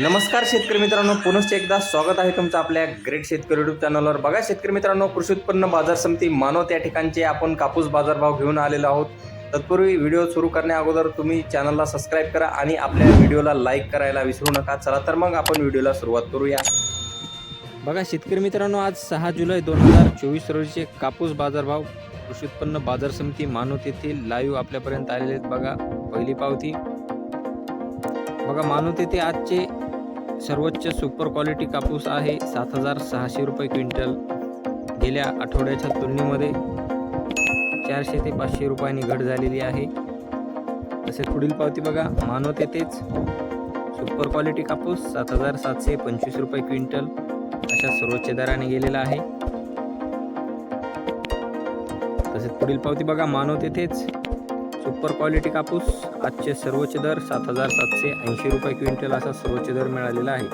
नमस्कार शेतकरी मित्रांनो पुनश्च एकदा स्वागत आहे तुमचं आपल्या ग्रेट शेतकरी युट्यूब चॅनलवर बघा शेतकरी मित्रांनो कृषी उत्पन्न बाजार समिती मानव त्या ठिकाणचे आपण कापूस बाजारभाव घेऊन आलेलो आहोत. तत्पूर्वी व्हिडिओ सुरू करण्या अगोदर तुम्ही चॅनलला सबस्क्राईब करा आणि आपल्या व्हिडिओला लाईक करायला विसरू नका. चला तर मग आपण व्हिडिओला सुरुवात करूया. बघा शेतकरी मित्रांनो आज सहा जुलै दोन हजार चोवीस रोजीचे कापूस बाजारभाव कृषी उत्पन्न बाजार समिती मानवत येथील लाईव्ह आपल्यापर्यंत आलेले आहेत. बघा पहिली पावती. बघा मानवत येथे आजचे सर्वोच्च सुपर क्वालिटी कापूस आहे. सात हजार सहाशे रुपये क्विंटल. गेल्या आठवड्याच्या तुलनेमध्ये चारशे ते पाचशे रुपयांनी घट झालेली आहे. तसेच पुढील पावती बघा. मानवत येथेच सुपर क्वालिटी कापूस सात हजार सातशे पंचवीस रुपये क्विंटल अशा सर्वोच्च दराने गेलेला आहे. तसेच पुढील पावती बघा. मानवत येथेच सुपर क्वालिटी कापूस आजचे सर्वोच्च दर सात हजार सातशे ऐंशी रुपये क्विंटल असा सर्वोच्च दर मिळालेला आहे.